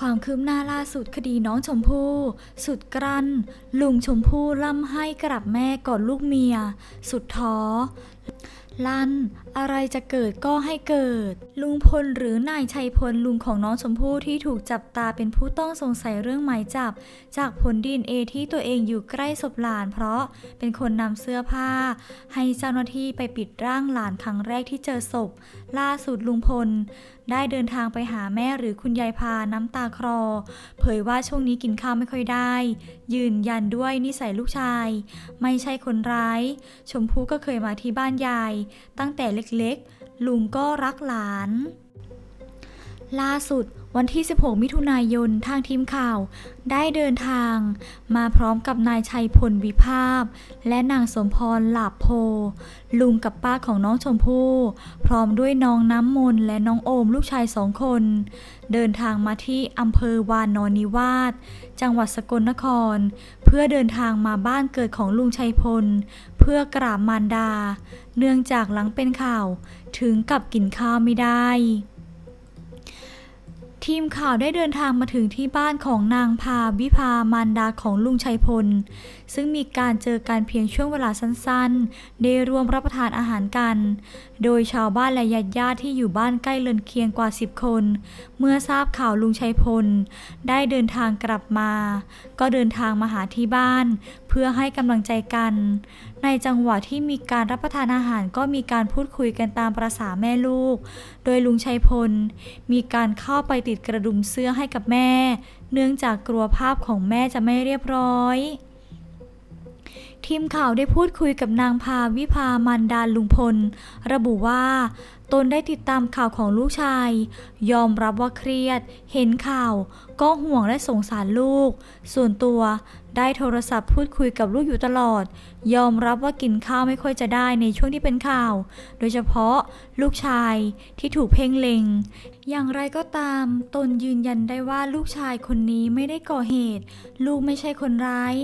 ความคืบหน้าล่าสุดคดีน้องชมพู่ สุดกรั้นลุงชมพู่ล่ำให้กลับแม่ก่อนลูกเมีย สุดท้อ ลั่น อะไรจะเกิดก็ให้เกิด ลุงพลหรือนายชัยพลลุงของน้องชมพู่ที่ถูกจับตาเป็นผู้ต้องสงสัยเรื่องหมายจับ จากผลดีเอที่ตัวเองอยู่ใกล้ศพหลาน เพราะเป็นคนนำเสื้อผ้า ให้เจ้าหน้าที่ไปปิดร่างหลานครั้งแรกที่เจอศพ ล่าสุดลุงพล ได้เดินทางไปหาแม่หรือคุณยายพาน้ำตาคลอเผยว่าช่วงนี้กินข้าวไม่ค่อยได้ ยืนยันด้วยนิสัยลูกชาย ไม่ใช่คนร้าย ชมพู่ก็เคยมาที่บ้านยายตั้งแต่เล็กๆ ลุงก็รักหลาน ล่าสุดวันที่ 16 มิถุนายนทางทีมข่าว ได้เดินทาง มาพร้อมกับนายชัยพลวิภาพ และนางสมพรหลาบโพ ลุงกับป้าของน้องชมพู่ พร้อมด้วยน้องน้ำมนและน้องโอมลูกชายสองคน เดินทางมาที่อำเภอวานอนนิวาสจังหวัดสกลนคร เพื่อเดินทางมาบ้านเกิดของลุงชัยพล พื่อกราบมารดา เนื่องจากหลังเป็นข่าวถึงกับกินข้าวไม่ได้ ทีมข่าวได้เดินทางมาถึงที่บ้านของนางพาวิภามารดาของลุงชัยพล ซึ่งมีการเจอกันเพียงช่วงเวลาสั้นๆ ได้ร่วมรับประทานอาหารกัน โดยชาวบ้านและญาติญาติที่อยู่บ้านใกล้เรือนเคียงกว่า 10 คน เมื่อทราบข่าวลุงชัยพล ได้เดินทางกลับมา ก็เดินทางมาหาที่บ้านเพื่อให้กำลังใจกัน ในจังหวะที่มีการรับประทานอาหารก็มีการพูดคุยกันตามประษาแม่ลูก โดยลุงชัยพล มีการเข้าไปติดกระดุมเสื้อให้กับแม่ เนื่องจากกลัวภาพของแม่จะไม่เรียบร้อยทีมข่าวได้พูดคุยกับนางพาวิภามันดาลุงพล ระบุว่า ตนได้ติดตามข่าวของลูกชาย ยอมรับว่าเครียด เห็นข่าว ก็ห่วงและสงสารลูก ส่วนตัวได้โทรศัพท์พูดคุยกับลูกอยู่ตลอด ยอมรับว่ากินข้าวไม่ค่อยจะได้ในช่วงที่เป็นข่าว โดยเฉพาะลูกชายที่ถูกเพ่งเล็ง อย่างไรก็ตาม ตนยืนยันได้ว่าลูกชายคนนี้ไม่ได้ก่อเหตุ ลูกไม่ใช่คนร้าย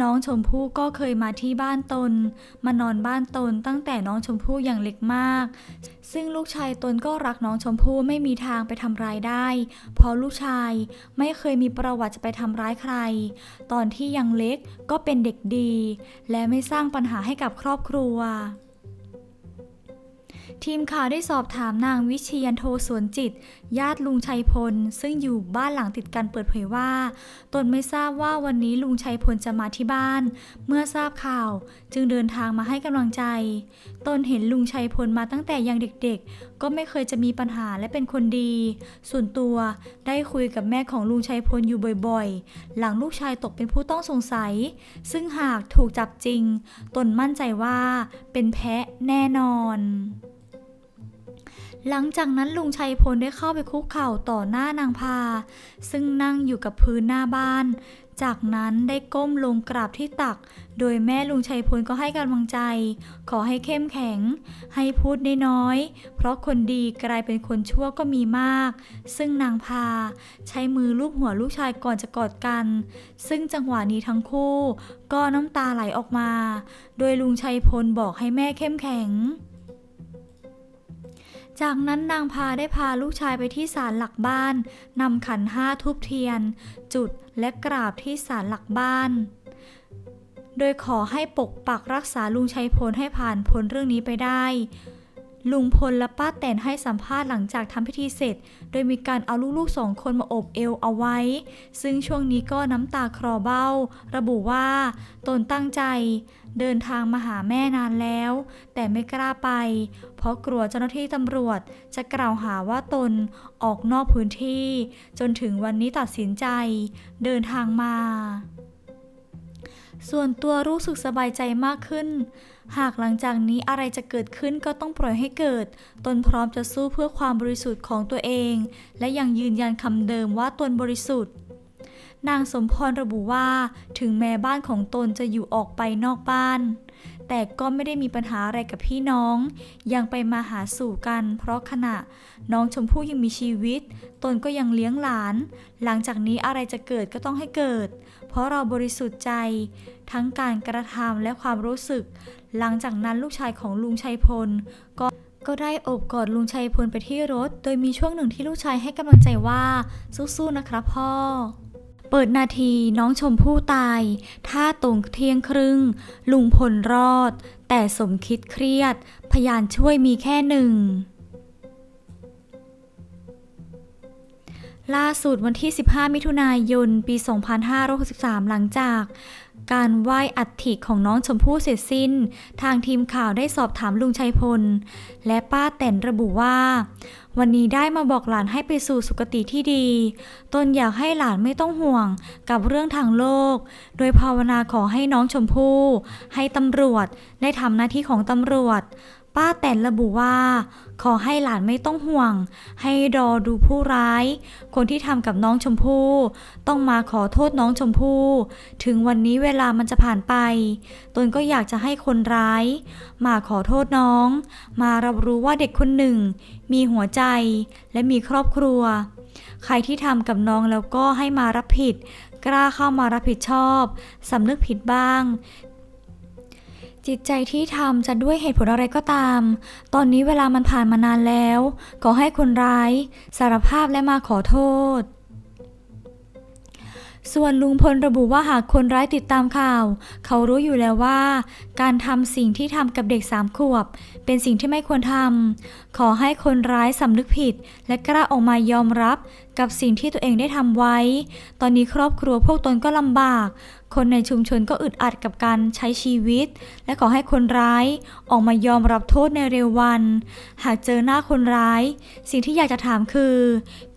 น้องชมพู่ก็เคยมาที่บ้านตน มานอนบ้านตนตั้งแต่น้องชมพู่อย่างเล็กมาก ซึ่งลูกชายตนก็รักน้องชมพู่ไม่มีทางไปทำร้ายได้ เพราะลูกชายไม่เคยมีประวัติจะไปทำร้ายใคร ตอนที่ยังเล็กก็เป็นเด็กดี และไม่สร้างปัญหาให้กับครอบครัว ทีมข่าวได้สอบถามนางวิเชียนโทสวนจิต ญาติลุงชัยพล ซึ่งอยู่บ้านหลังติดกันเปิดเผยว่า ตนไม่ทราบว่าวันนี้ลุงชัยพลจะมาที่บ้าน เมื่อทราบข่าว จึงเดินทางมาให้กำลังใจ ตนเห็นลุงชัยพลมาตั้งแต่ยังเด็กๆ ก็ไม่เคยจะมีปัญหาและเป็นคนดี ส่วนตัวได้คุยกับแม่ของลุงชัยพลอยู่บ่อยๆ หลังลูกชายตกเป็นผู้ต้องสงสัย ซึ่งหากถูกจับจริง ตนมั่นใจว่าเป็นแพะแน่นอน หลังจากนั้นลุงชัยพลได้เข้าไปคุกเข่าต่อหน้านางพา ซึ่งนั่งอยู่กับพื้นหน้าบ้าน จากนั้นได้ก้มลงกราบที่ตัก โดยแม่ลุงชัยพลก็ให้กำลังใจ ขอให้เข้มแข็ง ให้พูดน้อย เพราะคนดีกลายเป็นคนชั่วก็มีมาก ซึ่งนางพา ใช้มือลูบหัวลูกชายก่อนจะกอดกัน ซึ่งจังหวะนี้ทั้งคู่ ก็น้ำตาไหลออกมา โดยลุงชัยพลบอกให้แม่เข้มแข็ง จากนั้นนางพาได้พาลูกชายไปที่ศาลหลักบ้านนำขันห้าทุบเทียน จุดและกราบที่ศาลหลักบ้าน โดยขอให้ปกปักรักษาลุงชัยพลให้ผ่านพ้นเรื่องนี้ไปได้ ลุงพลและป้าแตนให้สัมภาษณ์หลังจากทำพิธีเสร็จ โดยมีการเอาลูกๆสองคนมาอบเอวเอาไว้ ซึ่งช่วงนี้ก็น้ำตาคลอเบ้า ระบุว่า ตนตั้งใจ เดินทางมาหาแม่นานแล้ว แต่ไม่กล้าไป เพราะกลัวเจ้าหน้าที่ตำรวจ จะกล่าวหาว่าตนออกนอกพื้นที่ จนถึงวันนี้ตัดสินใจ เดินทางมาส่วนตัวรู้สึกสบายใจมากขึ้น หากหลังจากนี้อะไรจะเกิดขึ้นก็ต้องปล่อยให้เกิด ตนพร้อมจะสู้เพื่อความบริสุทธิ์ของตัวเอง และยังยืนยันคำเดิมว่าตนบริสุทธิ์นางสมพรระบุว่า ถึงแม้บ้านของตนจะอยู่ออกไปนอกบ้าน แต่ก็ไม่ได้มีปัญหาอะไรกับพี่น้อง ยังไปมาหาสู่กัน เพราะขณะน้องชมพู่ยังมีชีวิต ตนก็ยังเลี้ยงหลาน หลังจากนี้อะไรจะเกิดก็ต้องให้เกิด เพราะเราบริสุทธิ์ใจ ทั้งการกระทำและความรู้สึก หลังจากนั้นลูกชายของลุงชัยพล ก็ก็ได้โอบกอดลุงชัยพลไปที่รถ โดยมีช่วงหนึ่งที่ลูกชายให้กำลังใจว่าสู้ๆนะครับพ่อเปิดนาทีน้องชมพู่ตายท่าตรงเที่ยงครึ่ง ลุงพลรอด แต่สมคิดเครียด พยานช่วยมีแค่หนึ่ง ล่าสุดวันที่ 15 มิถุนายน ปี 2563 หลังจาก การไหว้อัฐิของน้องชมพู่เสร็จสิ้น ทางทีมข่าวได้สอบถามลุงชัยพล และป้าแตนระบุว่า วันนี้ได้มาบอกหลานให้ไปสู่สุคติที่ดี ตนอยากให้หลานไม่ต้องห่วงกับเรื่องทางโลก โดยภาวนาขอให้น้องชมพู่ ให้ตำรวจได้ทำหน้าที่ของตำรวจ ป้าแตนระบุว่า ขอให้หลานไม่ต้องห่วง ให้รอดูผู้ร้าย คนที่ทำกับน้องชมพู่ ต้องมาขอโทษน้องชมพู่ ถึงวันนี้เวลามันจะผ่านไป ตนก็อยากจะให้คนร้าย มาขอโทษน้อง มารับรู้ว่าเด็กคนหนึ่ง มีหัวใจและมีครอบครัว ใครที่ทำกับน้องแล้วก็ให้มารับผิด กล้าเข้ามารับผิดชอบสำนึกผิดบ้าง จิตใจที่ทำจะด้วยเหตุผลอะไรก็ตาม ตอนนี้เวลามันผ่านมานานแล้ว ขอให้คนร้าย สารภาพและมาขอโทษส่วนลุงพลระบุว่าหากคนร้ายติดตามข่าว เขารู้อยู่แล้วว่า การทำสิ่งที่ทำกับเด็กสามขวบ เป็นสิ่งที่ไม่ควรทำขอให้คนร้ายสำนึกผิด และกล้าออกมายอมรับ กับสิ่งที่ตัวเองได้ทำไว้ ตอนนี้ครอบครัวพวกตนก็ลำบาก คนในชุมชนก็อึดอัดกับการใช้ชีวิต และขอให้คนร้ายออกมายอมรับโทษในเร็ววัน หากเจอหน้าคนร้าย สิ่งที่อยากจะถามคือ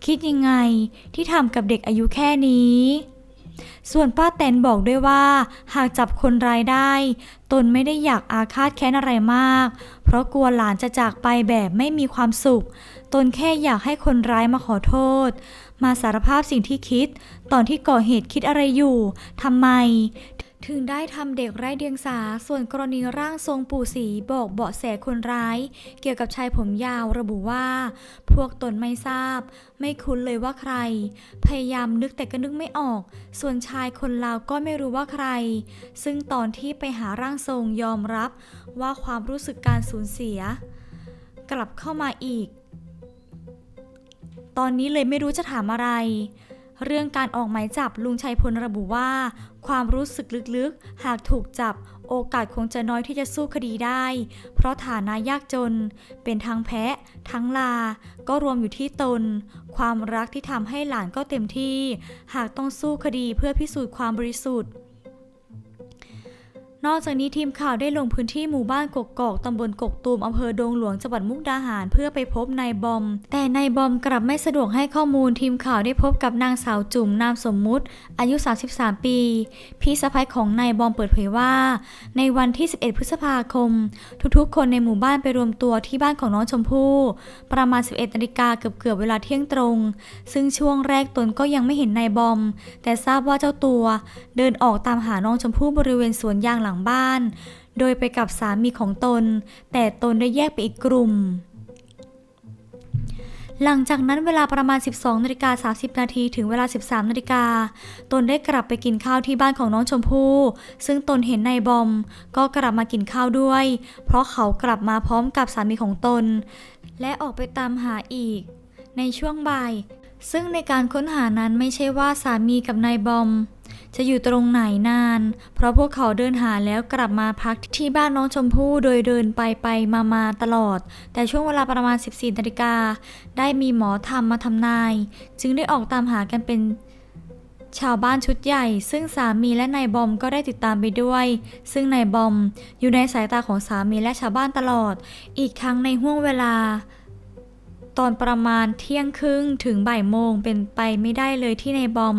คิดยังไงที่ทำกับเด็กอายุแค่นี้ ส่วนป้าแตนบอกด้วยว่า หากจับคนร้ายได้ ตนไม่ได้อยากอาฆาตแค้นอะไรมาก เพราะกลัวหลานจะจากไปแบบไม่มีความสุข ตนแค่อยากให้คนร้ายมาขอโทษ มาสารภาพสิ่งที่คิด ตอนที่ก่อเหตุคิดอะไรอยู่ทำไม ถึงได้ทำเด็กไร้เดียงสา ส่วนกรณีร่างทรงปู่ศรีบอกเบาะแสคนร้าย เกี่ยวกับชายผมยาวระบุว่า พวกตนไม่ทราบ ไม่คุ้นเลยว่าใคร พยายามนึกแต่ก็นึกไม่ออก ส่วนชายคนลาวก็ไม่รู้ว่าใคร ซึ่งตอนที่ไปหาร่างทรงยอมรับ ว่าความรู้สึกการสูญเสีย กลับเข้ามาอีก ตอนนี้เลยไม่รู้จะถามอะไร เรื่องการออกหมายจับลุงชัยพลระบุว่า ความรู้สึกลึกๆ หากถูกจับโอกาสคงจะน้อยที่จะสู้คดีได้ เพราะฐานะยากจน เป็นทั้งแพะ ทั้งลา ก็รวมอยู่ที่ตน ความรักที่ทำให้หลานก็เต็มที่ หากต้องสู้คดีเพื่อพิสูจน์ความบริสุทธิ์ นอกจากนี้ทีมข่าวได้ลงพื้นที่หมู่บ้านกกอกตำบลกกตูมอำเภอดงหลวงจังหวัดมุกดาหาร เพื่อไปพบนายบอม แต่นายบอมกลับไม่สะดวกให้ข้อมูลทีมข่าวได้พบกับนางสาวจุ่มนามสมมุติ อายุ 33 ปี พี่สะพ้ายของนายบอมเปิดเผยว่า ในวันที่ 11 พฤษภาคม ทุกๆ คนในหมู่บ้านไปรวมตัวที่บ้านของน้องชมพู่ประมาณ 11นาฬิกาเกือบๆเวลาเที่ยงตรง ซึ่งช่วงแรกตนก็ยังไม่เห็นนายบอม แต่ทราบว่าเจ้าตัว เดินออกตามหาน้องชมพู่บริเวณสวนยางหลังบ้าน โดยไปกับสามีของตน แต่ตนได้แยกไปอีกกลุ่ม หลังจากนั้นเวลาประมาณ 12นาฬิกา30นาทีถึงเวลา 13นาฬิกาตนได้กลับไปกินข้าวที่บ้านของน้องชมพู่ ซึ่งตนเห็นนายบอม ก็กลับมากินข้าวด้วย เพราะเขากลับมาพร้อมกับสามีของตน และออกไปตามหาอีก ในช่วงบ่ายซึ่งในการค้นหานั้นไม่ใช่ว่าสามีกับนายบอม จะอยู่ตรงไหนนาน เพราะพวกเขาเดินหาแล้วกลับมาพักที่บ้านน้องชมพู่โดยเดินไปไปมามาตลอด แต่ช่วงเวลาประมาณ 14นาฬิกาได้มีหมอธรรมมาทำนาย จึงได้ออกตามหากันเป็นชาวบ้านชุดใหญ่ ซึ่งสามีและนายบอมก็ได้ติดตามไปด้วย ซึ่งนายบอมอยู่ในสายตาของสามีและชาวบ้านตลอด อีกครั้งในห่วงเวลา ตอนประมาณเที่ยงครึ่งถึงบ่ายโมงเป็นไปไม่ได้เลยที่นายบอม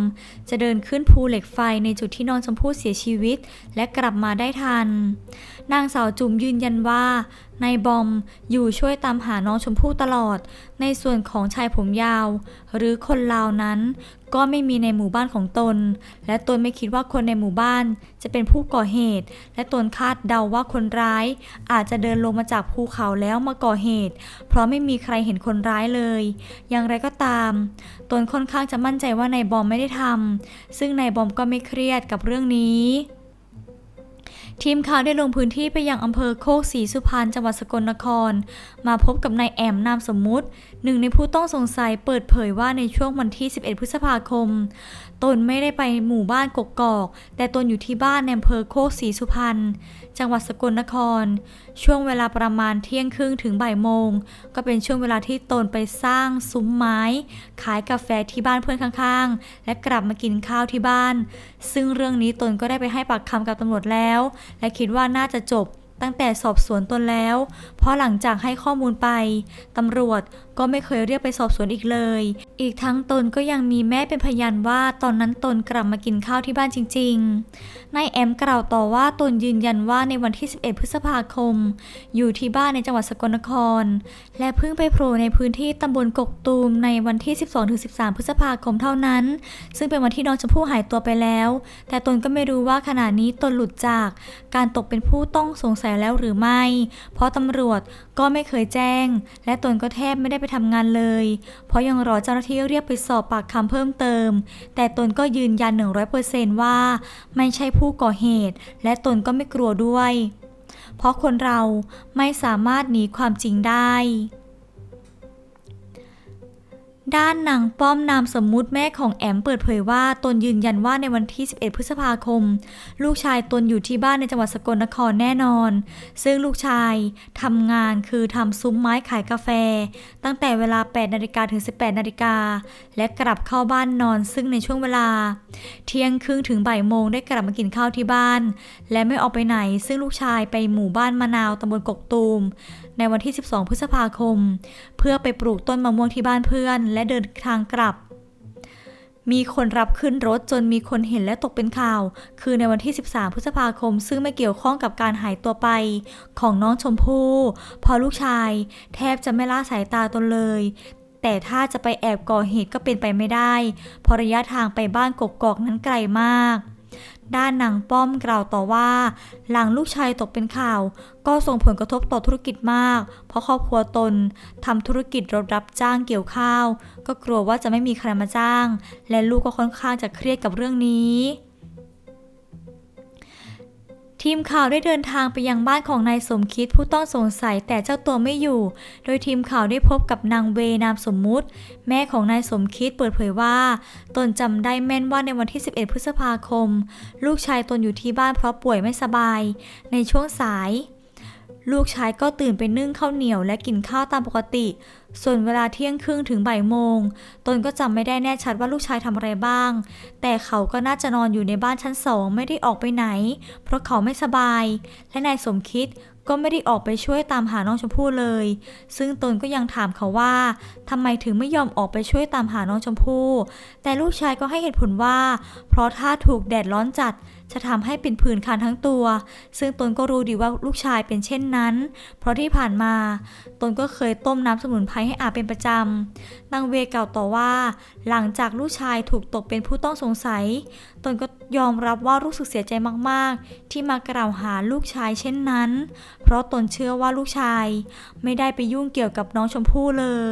จะเดินขึ้นภูเหล็กไฟในจุดที่น้องชมพู่เสียชีวิต และกลับมาได้ทัน นางสาวจุ๋มยืนยันว่า นายบอมอยู่ช่วยตามหาน้องชมพู่ตลอด ในส่วนของชายผมยาว หรือคนลาวนั้น ก็ไม่มีในหมู่บ้านของตน และตนไม่คิดว่าคนในหมู่บ้านจะเป็นผู้ก่อเหตุ และตนคาดเดาว่าคนร้าย อาจจะเดินลงมาจากภูเขาแล้วมาก่อเหตุ เพราะไม่มีใครเห็นคนร้ายเลย อย่างไรก็ตาม ตนค่อนข้างจะมั่นใจว่านายบอมไม่ได้ทำซึ่งนายบอมก็ไม่เครียดกับเรื่องนี้ ทีมข่าวได้ลงพื้นที่ไปยังอำเภอโคกศรีสุพรรณจังหวัดสกลนคร มาพบกับนายแอมนามสมมุติ หนึ่งในผู้ต้องสงสัยเปิดเผยว่าในช่วงวันที่ 11 พฤษภาคม ตนไม่ได้ไปหมู่บ้านกกอก แต่ตนอยู่ที่บ้านในอำเภอโคกศรีสุพรรณ จังหวัดสกลนคร ช่วงเวลาประมาณเที่ยงครึ่งถึงบ่ายโมง ก็เป็นช่วงเวลาที่ตนไปสร้างซุ้มไม้ ขายกาแฟที่บ้านเพื่อนข้างๆ และกลับมากินข้าวที่บ้าน ซึ่งเรื่องนี้ตนก็ได้ไปให้ปากคำกับตำรวจแล้ว และคิดว่าน่าจะจบตั้งแต่สอบสวนตนแล้วเพราะหลังจากให้ข้อมูลไปตำรวจก็ไม่เคยเรียกไปสอบสวนอีกเลย อีกทั้งตนก็ยังมีแม่เป็นพยานว่าตอนนั้นตนกลับมากินข้าวที่บ้านจริงๆ นายแอมกล่าวต่อว่าตนยืนยันว่าในวันที่ 11 พฤษภาคม อยู่ที่บ้านในจังหวัดสกลนคร และเพิ่งไปโผล่ในพื้นที่ตำบลกกตูมในวันที่ 12-13 พฤษภาคมเท่านั้น ซึ่งเป็นวันที่น้องชมพู่หายตัวไปแล้ว แต่ตนก็ไม่รู้ว่าขณะนี้ตนหลุดจาก การตกเป็นผู้ต้องสงสัยแล้วหรือไม่ เพราะตำรวจก็ไม่เคยแจ้ง และตนก็แทบไม่ได้ไปทำงานเลย เพราะยังรอเจ้าหน้าที่เรียกไปสอบปากคำเพิ่มเติม แต่ตนก็ยืนยัน 100%ว่า ไม่ใช่ผู้ก่อเหตุ และตนก็ไม่กลัวด้วย เพราะคนเราไม่สามารถหนีความจริงได้ ด้านนางป้อมนามสมมุติแม่ของแอมเปิดเผยว่าตนยืนยันว่าในวันที่ 11 พฤษภาคม ลูกชายตนอยู่ที่บ้านในจังหวัดสกลนครแน่นอน ซึ่งลูกชายทำงานคือทำซุ้มไม้ขายกาแฟ ตั้งแต่เวลา 8 นาฬิกาถึง 18 นาฬิกา และกลับเข้าบ้านนอนซึ่งในช่วงเวลา เที่ยงครึ่งถึงบ่ายโมงได้กลับมากินข้าวที่บ้าน และไม่ออกไปไหนซึ่งลูกชายไปหมู่บ้านมะนาวตำบลกกตูม ในวันที่ 12 พฤษภาคม เพื่อไปปลูกต้นมะม่วงที่บ้านเพื่อน และเดินทางกลับ มีคนรับขึ้นรถจนมีคนเห็นและตกเป็นข่าว คือในวันที่ 13 พฤษภาคม ซึ่งไม่เกี่ยวข้องกับการหายตัวไป ของน้องชมพู่พอลูกชาย แทบจะไม่ละสายตาตนเลย แต่ถ้าจะไปแอบก่อเหตุก็เป็นไปไม่ได้เพราะระยะทางไปบ้านกกอกนั้นไกลมาก ด้านนางป้อมกล่าวต่อว่า หลังลูกชายตกเป็นข่าว ก็ส่งผลกระทบต่อธุรกิจมาก เพราะครอบครัวตนทำธุรกิจรถรับจ้างเกี่ยวข้าว ก็กลัวว่าจะไม่มีใครมาจ้าง และลูกก็ค่อนข้างจะเครียดกับเรื่องนี้ ทีมข่าวได้เดินทางไปยังบ้านของนายสมคิดผู้ต้องสงสัยแต่เจ้าตัวไม่อยู่ โดยทีมข่าวได้พบกับนางเวนามสมมุติ แม่ของนายสมคิดเปิดเผยว่า ตนจำได้แม่นว่าในวันที่ 11 พฤษภาคม ลูกชายตนอยู่ที่บ้านเพราะป่วยไม่สบาย ในช่วงสาย ลูกชายก็ตื่นไปนึ่งข้าวเหนียวและกินข้าวตามปกติ ส่วนเวลาเที่ยงครึ่งถึงบ่ายโมง ตนก็จำไม่ได้แน่ชัดว่าลูกชายทำอะไรบ้าง แต่เขาก็น่าจะนอนอยู่ในบ้านชั้นสองไม่ได้ออกไปไหน เพราะเขาไม่สบาย และนายสมคิดก็ไม่ได้ออกไปช่วยตามหาน้องชมพู่เลย ซึ่งตนก็ยังถามเขาว่าทำไมถึงไม่ยอมออกไปช่วยตามหาน้องชมพู่ แต่ลูกชายก็ให้เหตุผลว่า เพราะถ้าถูกแดดร้อนจัดจะทำให้เป็นผื่นคันทั้งตัว ซึ่งตนก็รู้ดีว่าลูกชายเป็นเช่นนั้น เพราะที่ผ่านมาตนก็เคยต้มน้ำสมุนไพรให้อาบเป็นประจำนางเวกล่าวต่อว่า หลังจากลูกชายถูกตกเป็นผู้ต้องสงสัย ตนก็ยอมรับว่ารู้สึกเสียใจมากๆ ที่มากล่าวหาลูกชายเช่นนั้น เพราะตนเชื่อว่าลูกชาย ไม่ได้ไปยุ่งเกี่ยวกับน้องชมพู่เลย